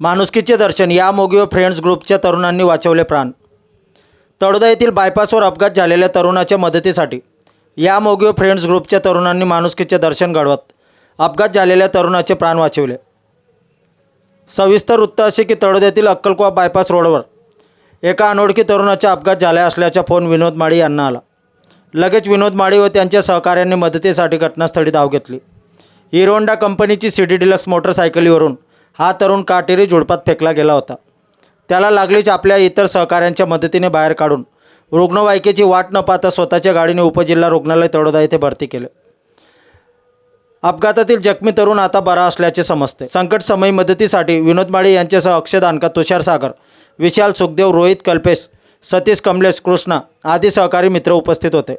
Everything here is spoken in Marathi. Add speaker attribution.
Speaker 1: माणुसकीचे दर्शन या मोगिओ फ्रेंड्स ग्रुपच्या तरुणांनी वाचवले प्राण. तळोदा येथील बायपासवर अपघात झालेल्या तरुणाच्या मदतीसाठी या मोगिओ फ्रेंड्स ग्रुपच्या तरुणांनी माणुसकीचे दर्शन घडवत अपघात झालेल्या तरुणाचे प्राण वाचवले. सविस्तर वृत्त असे की तळोद्यातील अक्कलकुवा बायपास रोडवर एका अनोळखी तरुणाचा अपघात झाला असल्याचा फोन विनोद माळी यांना आला. लगेच विनोद माळी व त्यांच्या सहकाऱ्यांनी मदतीसाठी घटनास्थळी धाव घेतली. हिरोंडा कंपनीची सी डी डिलक्स मोटरसायकलीवरून हा तरुण काटेरी झुडपात फेकला गेला होता. त्याला लागलीच आपल्या इतर सहकाऱ्यांच्या मदतीने बाहेर काढून रुग्णवाहिकेची वाट न पाहता स्वतःच्या गाडीने उपजिल्हा रुग्णालय तळोदा येथे भरती केले. अपघातातील जखमी तरुण आता बरा असल्याचे समजते. संकट समयी मदतीसाठी विनोद माळी यांच्यासह अक्षय दानका तुषार सागर विशाल सुखदेव रोहित कल्पेश सतीश कमलेश कृष्णा आदी सहकारी मित्र उपस्थित होते.